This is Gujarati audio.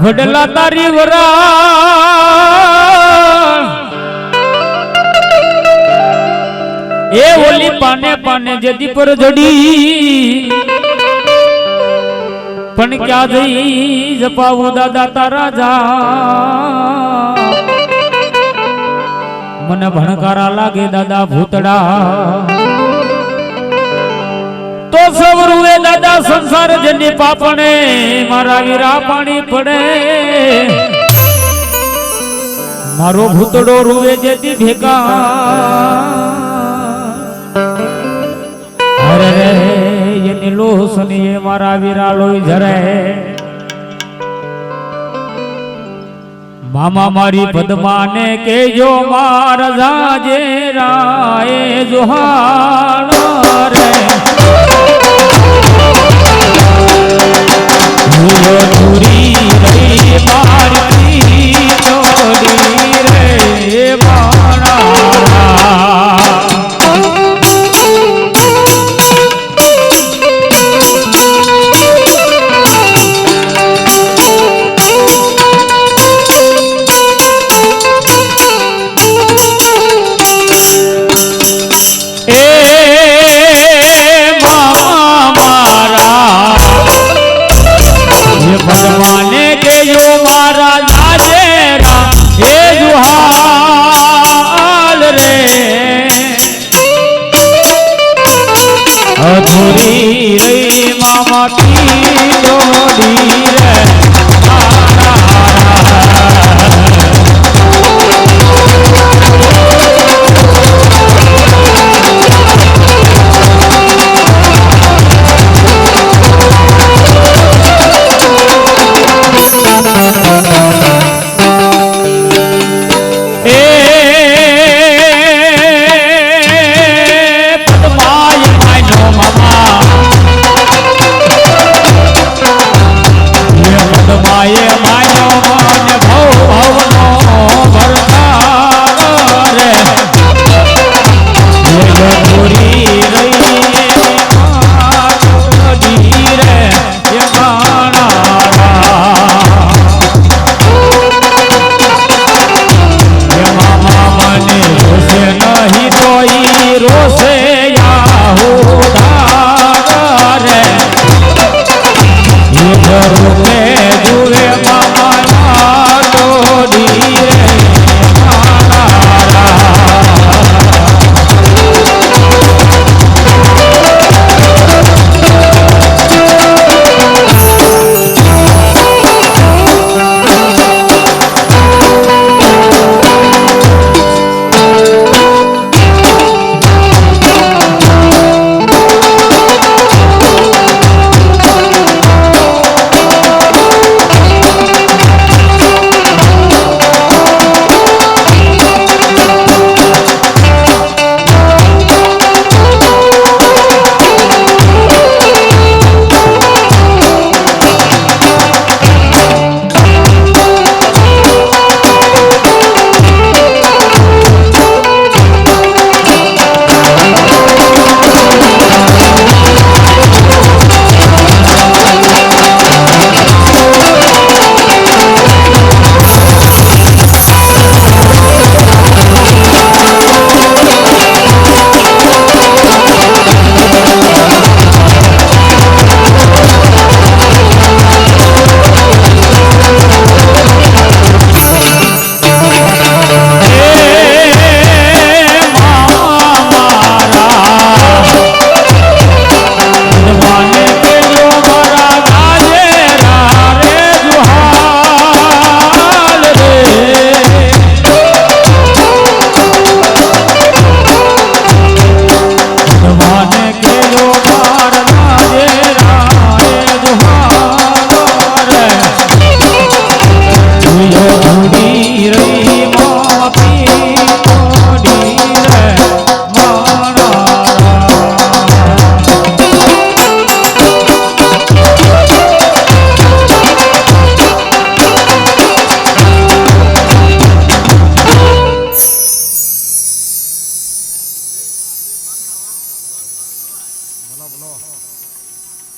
વડલા તારી વરા એ ઓલી પાને પાને જદી પર જડી. પણ ક્યાં જઈ જપાવું દાદા તારા જા. મને ભણકારા લાગે દાદા ભૂતડા. તો સવરુએ દાદા સંસાર જની પાપણે મારા વીરા પાણી પડે. મારો ભૂતડો રૂવે જેથી ભેગા. અરે રે, એની લોસની એ મારા વીરા લોહી જરે મામા મારી પદ્માને કેજો માર જાજે રાય જોહાણ. અધૂરી રે મામા પી જોડી રે.